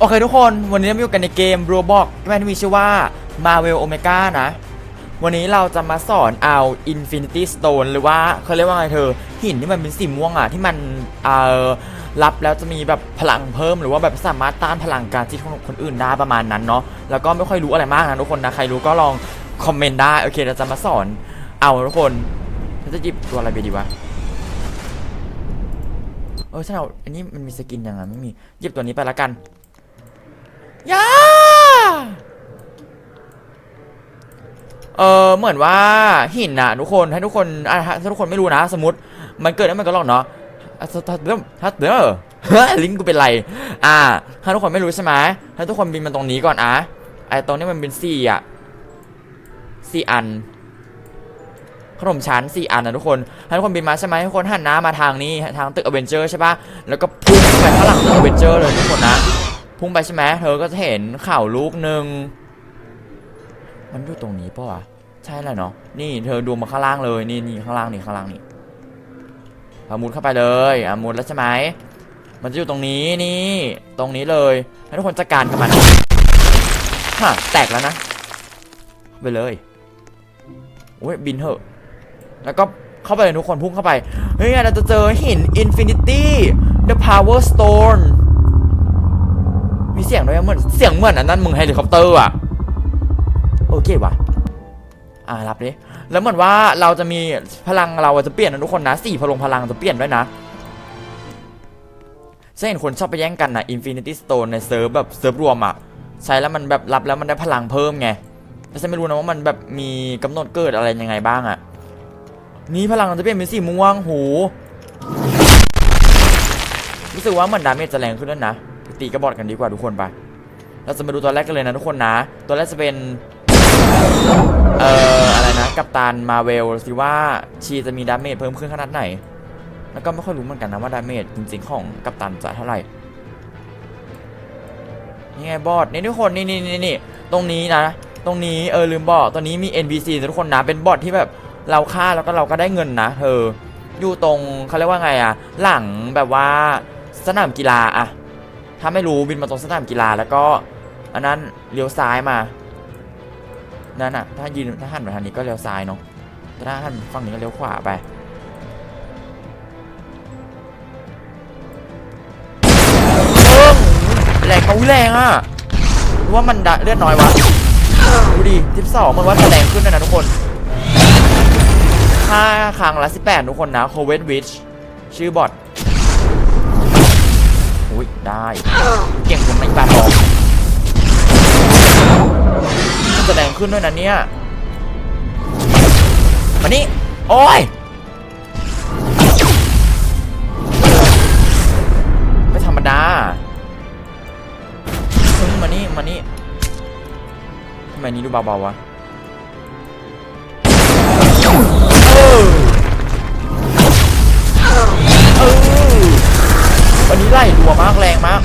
โอเคทุกคนวันนี้เราอยู่กันในเกม Roblox ที่มันมีชื่อว่า Marvel Omega นะ วันนี้เราจะมาสอนเอา Infinity Stone หรือว่าเขาเรียกว่าไงเธอ หินที่มันเป็นสีม่วงอะ ที่มันเอ่อรับแล้วจะมีแบบพลังเพิ่มหรือว่าแบบสามารถต้านพลังการที่ของคนอื่นได้ประมาณนั้นเนาะแล้วก็ไม่ค่อยรู้อะไรมากนะทุกคนนะใครรู้ก็ลองคอมเมนต์ได้โอเคเราจะมาสอนเอาทุกคนเราจะหยิบตัวอะไรไปดีวะเออฉันเอาอันนี้มันมีสกินยังไงไม่มีหยิบตัวนี้ไปละกัน ยาเออเหมือนว่าหินนะทุกคนให้ทุกคนอะถ้าทุกคนไม่รู้นะ สมมติมันเกิดได้มันก็หรอกเนาะถ้าถ้าเริ่มถ้าเด้อลิ้นกูเป็นไร อ่า ถ้าทุกคนไม่รู้ใช่ไหมให้ทุกคนบินมาตรงนี้ก่อนอะไอตรงนี้มันเป็นสี่อะสี่อันขนมชั้นสี่อันนะทุกคนให้ทุกคนบินมาใช่ไหมทุกคนหันหน้ามาทางนี้ทางตึกอเวนเจอร์ใช่ปะแล้วก็พุ่งไปข้างหลังตึกอเวนเจอร์เลยทุกคนนะ พุ่งไปใช่ไหมเธอก็จะเห็นข่าวลูกหนึ่งมันอยู่ตรงนี้ปะวะใช่แหละเนาะนี่เธอดูมาข้างล่างเลยนี่นี่ข้างล่างนี่ข้างล่างนี่เอามุดเข้าไปเลยอะมุดแล้วใช่ไหมมันจะอยู่ตรงนี้นี่ตรงนี้เลยให้ทุกคนจัดการกับมันฮะแตกแล้วนะไปเลยโอ้ยบินเถอะ แล้วก็เข้าไปเลยทุกคนพุ่งเข้าไป เฮ้ยเราจะเจอหิน Infinity The Power Stone มีเสียงด้วยเหมือนเสียงเหมือนอันนั้นมึงเฮลิคอปเตอร์อะโอเควะอ่ารับดิแล้วเหมือนว่าเราจะมีพลังเราจะเปลี่ยนนะทุกคนนะสี่พลังพลังจะเปลี่ยนด้วยนะฉันเห็นคนชอบไปแย่งกันนะ Infinity Stone ในเซิร์ฟแบบเซิร์ฟรวมอะใช้แล้วมันแบบรับแล้วมันได้พลังเพิ่มไงแต่ฉันไม่รู้นะว่ามันแบบมีกำหนดเกิดอะไรยังไงบ้างอะนี่พลังจะเปลี่ยนเป็นสีม่วงหูรู้สึกว่าเหมือนดาเมจจะแรงขึ้นแล้วนะ ตีกระบอกกันดีกว่าทุกคนไป เราจะมาดูตัวแรกกันเลยนะทุกคนนะ ตัวแรกจะเป็น เอ่ออะไรนะ กัปตันมาเวลสิว่าชีจะมีดาเมจเพิ่มขึ้นขนาดไหน แล้วก็ไม่ค่อยรู้เหมือนกันนะว่าดาเมจจริงๆของกัปตันจะเท่าไหร่นี่ไงบอสนี่ทุกคนนี่นี่นี่นี่ตรงนี้นะ ตรงนี้เออลืมบอกตรงนี้มี NPC นะทุกคนนะเป็นบอทที่แบบเราฆ่าแล้วก็เราก็ได้เงินนะเธออยู่ตรงเขาเรียกว่าไงอะหลังแบบว่าสนามกีฬาอะ ถ้าไม่รู้บินมาตรงสนามกีฬาแล้วก็อันนั้นเลี้ยวซ้ายมา นั่นอะถ้ายืนถ้าหันมาทางนี้ก็เลี้ยวซ้ายเนาะแต่ถ้าหันฝั่งนี้ก็เลี้ยวขวาไปแรงเขาแรงอะรือว่ามันดะเลือดน้อยวะ ดูดิ12มันว่าแรงขึ้นนะทุกคนค่าครั้งละ18 ทุกคนนะโคเว t วิชชื่อบอท อุ้ยได้เก่งคนไม่ปาทองมันจะแรงขึ้นด้วยนะเนี่ยมานี่โอ้ยไม่ธรรมดาเฮ้ยมานี่มานี่ทำไมนี้ดูเบาๆวะ วันนี้ไล่ดัวมากแรงมาก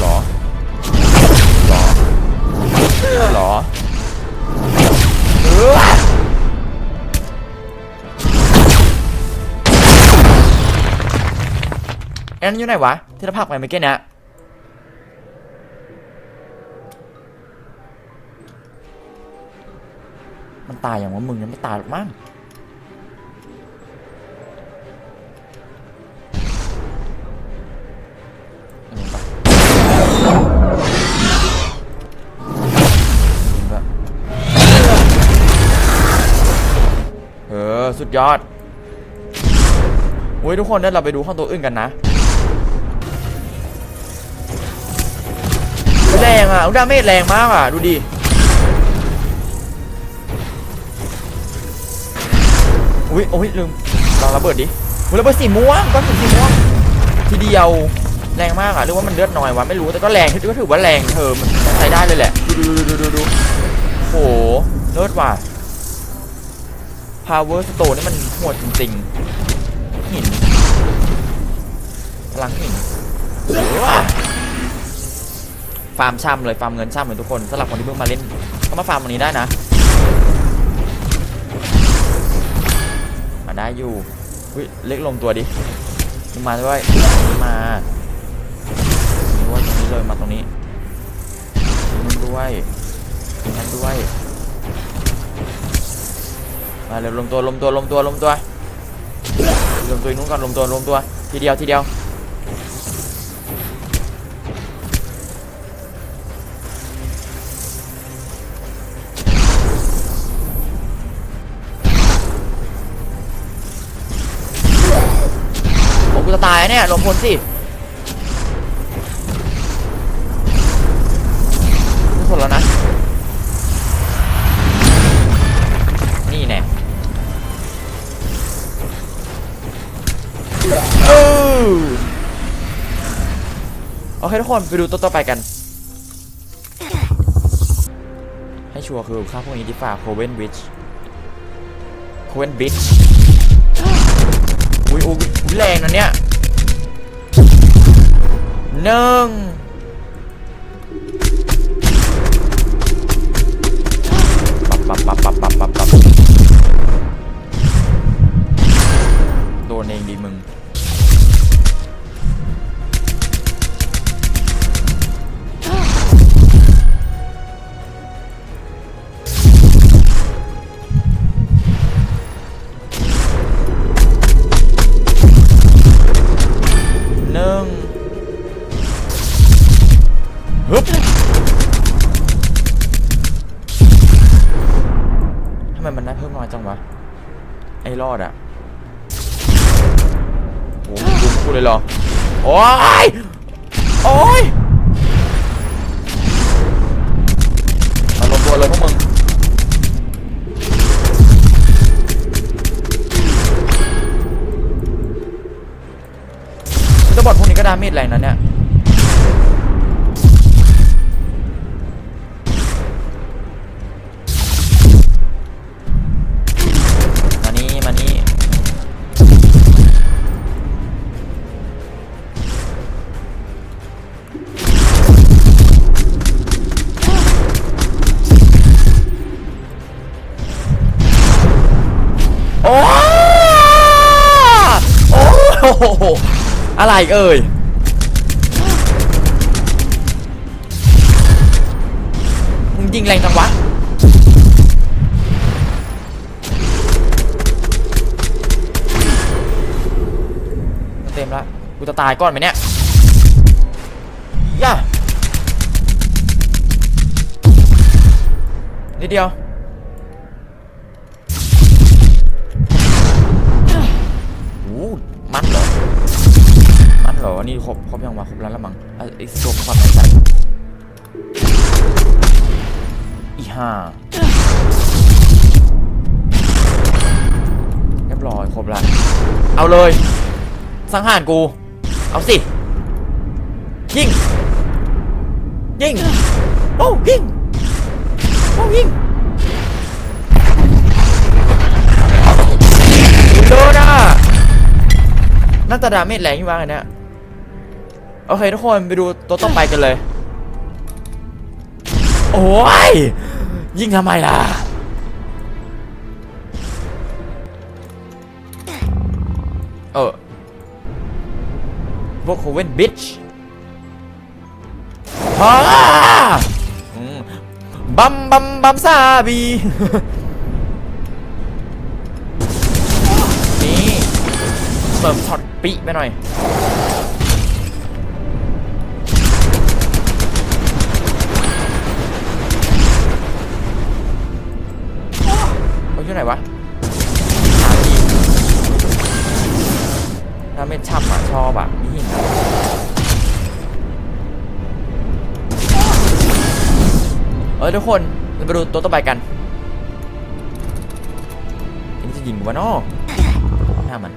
หรอหรอหรอเออไอ้นั่นอยู่ไหนวะที่เราพักไปเมื่อกี้เนี่ยมันตายอย่างว่ามึงยังไม่ตายหรอกมั้ง ออสุดยอดโอ้ยทุกคนเดี๋ยวเราไปดูห้องตัวอื่นกันนะแรงอะดาเมจแรงมากอะ ดูดิอุ้ยโอ้ยลืมลองระเบิดดิอุ้ยระเบิดสีม่วงก้อนหินสีม่วงทีเดียวแรงมากอะหรือว่ามันเลือดน้อยวะไม่รู้แต่ก็แรงก็ถือว่าแรงเธอมันใช้ได้เลยแหละ ดูดูดูดูดูโหเลิศว่ะ power stone นี่มันโหดจริงๆหินพลังหินฟาร์มช่ำเลยฟาร์มเงินช่ำเลยทุกคนสำหรับคนที่เพิ่งมาเล่นก็มาฟาร์มวันนี้ได้นะ มาได้อยู่อุ้ยเล็กลงตัวดิมึงมาด้วยมึงมามึงว่าตรงนี้เลยมาตรงนี้มึงด้วยมึงนั้นด้วย มาเร็วรวมตัวรวมตัวรวมตัวรวมตัวรวมตัวนู้นก่อนรวมตัวรวมตัวทีเดียวทีเดียวโอ้กูจะตายเนี่ยลงพลสิ เคทุกคนไปดูตัวต่อไปกัน ให้ชัวร์คือค่าพวกนี้ดีฝ่าโคเวนวิชโคเวนบิชอุ้ยอุ้ยแรงนะเนี่ยหนึ่ง อ้รอดอะโอ้โหดูกูเลยเหรอ โอ้ย โอ้ยมารวมตัวเลยพวกมึงจะบอดพวกนี้ก็ดาเมจแรงนะเนี่ย โอ้โอ้โหอะไรเอ่ยมึงยิงแรงจังวะเต็มละกูจะตายก่อนไหมเนี่ยย่านิดเดียว อนี่ครบครบยังวะครบแล้วละมั้งไอ้ตัวความใจอีห่าเรียบร้อยครบละเอาเลย สังหารกู เอาสิ ยิง ยิง โอ้ยิง โอ้ยิงโดนอะน่าจะดาเมจแรงอยู่บ้างเนี้ย โอเคทุกคนไปดูตัวต่อไปกันเลย โอ้ย ยิงทำไมล่ะ เออพวกโคเวนบิชฮ่าบัมบัมบัมซาบีนี่เติมช็อตปิไปหน่อย อยู่ไหนวะหาทีถ้าไม่ช่ำอะชอบอะมีหินอะเออทุกคนเราไปดูตัวต่อไปกันอันนี้จะยิงวะเนาะหน้ามัน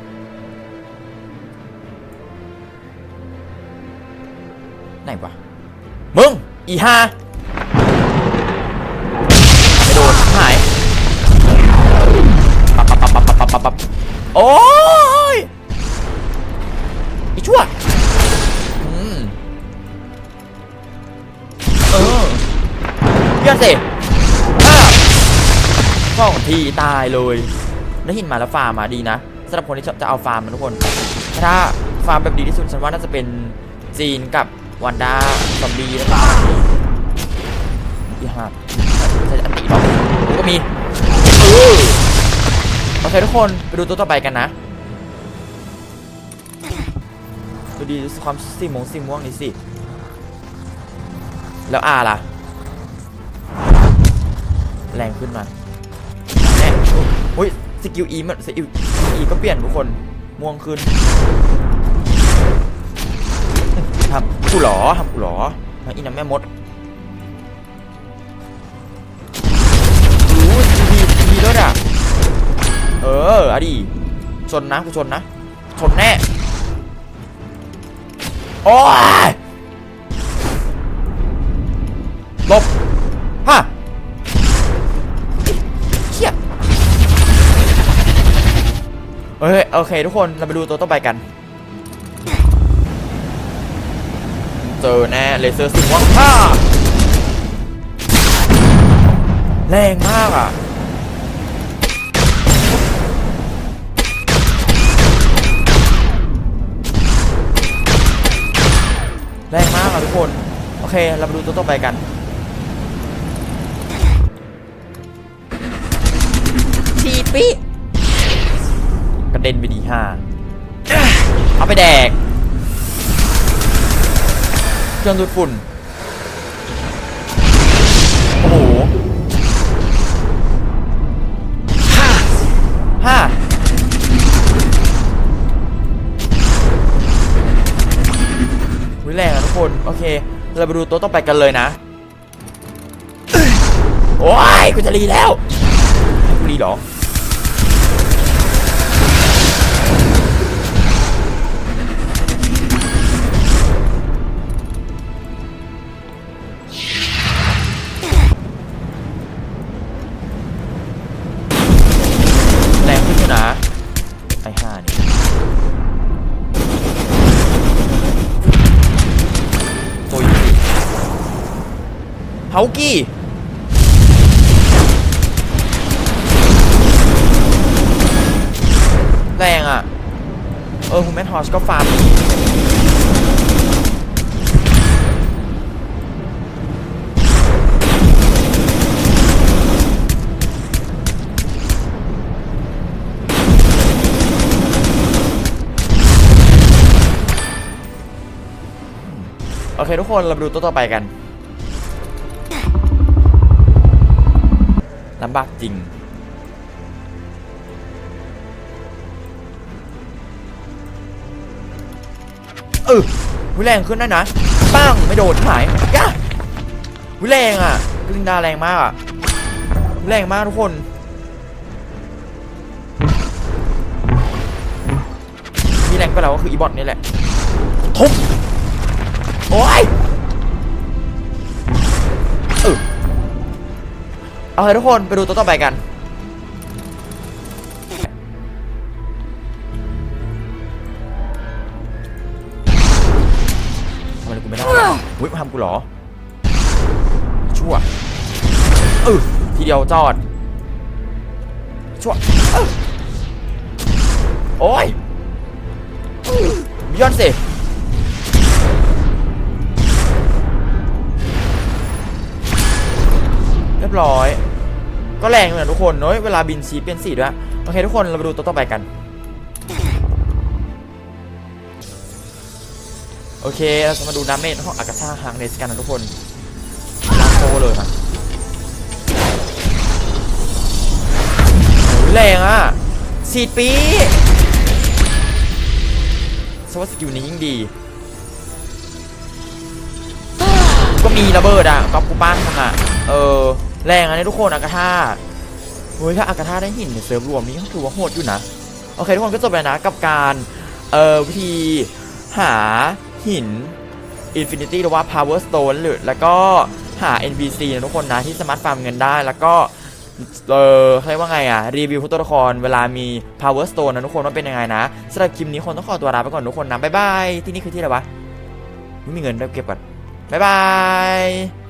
ไหนวะมึงอีฮา โอ้ยอีชั่วอืมเออเยี่ยมสิอ้าสองทีตายเลยแล้วหินมาแล้วฟาร์มมาดีนะสำหรับคนที่ชอบจะเอาฟาร์มนะทุกคน ถ้าฟฟาร์มแบบดีที่สุดฉันว่าน่าจะเป็นจีนกับวันด้าซอมบี้แล้วก็อีห้าใช้อันติหรอกแล้วก็มีเออ โอเคทุกคนไปดูตัวต่อไปกันนะดูดีดูความสีมงสีม่วงนี่สิ แล้วอาล่ะ แรงขึ้นมาแน่อุ้ยสกิลอีมันสกิลอีก็เปลี่ยนทุกคนม่วงขึ้นทำกูหรอทำกูหรอทำอีน้ำแม่มด อะดีชนนะกูชนนะชนแน่โอ้ยลบฮะเชี่ยเฮ้ยโอเค ทุกคนเราไปดูตัวต่อไปกัน เจอแน่เลเซอร์สิงวังฮ่าแรงมากอะ แรงมากอะทุกคน โอเค เรามาดูตัวต่อไปกัน ทีปีกระเด็นไปดีห้าเอาไปแดกเครื่องดูดฝุ่น เค เราไปดูโต๊ะต้อไปกันเลยนะ โอ้ยกูจะรีแล้วกูรีเหรอากี้แรงอะ เออฮูแมนฮอสก็ฟาร์มโอเคทุกคน เราไปดูตัวต่อไปกันำบากจริง เออวิแรงขึ้นได้นะปั้งไม่โดนหายย่าวิแรงอะกลินดาแรงมากอะวิแรงมากทุกคนมีแรงไปแล้วก็คืออีบอทนี่แหละทุบโอ้ย เอาเลยทุกคนไปดูตัวต่อไปกัน ทำอะไรกูไม่ได้เฮ้ยมาทำกูเหรอ ชั่วเออทีเดียวจอด ชั่วออโอ้ยบิยอนสิเรียบร้อย ก็แรงเหมือนทุกคนเน้ยเวลาบินชีเปลี่ยนสีด้วยโอเคทุกคนเราไปดูตัวต่อไปกัน โอเคเราจะมาดูดาเมจของอากาธาฮังเนสกันนะทุกคนลากโซเลยครับโหแรงอะสีดปีสวัสกิลนี้ยิ่งดี ก็มีระเบิดอะก๊อปกูปั้นมึงอะ เออ แรงอะเนี่ยทุกคนอากาธาเฮ้ยถ้าอากาธาได้หินในเซิร์ฟรวมนี้ก็ถือว่าโหดอยู่นะ โอเคทุกคนก็จบแล้วนะกับการเอ่อวิธีหาหิน Infinity หรือว่า Power Stone หรือแล้วก็หา NPC นะทุกคนนะที่สามารถฟาร์มเงินได้แล้วก็เออเขาเรียกว่าไงอะรีวิวตัวละครเวลามี Power Stone นะทุกคนว่าเป็นยังไงนะสำหรับคลิปนี้คนต้องขอตัวลาไปก่อนทุกคนนะบ๊ายบายที่นี่คือที่อะไรวะไม่มีเงินได้เก็บก่อนบ๊ายบาย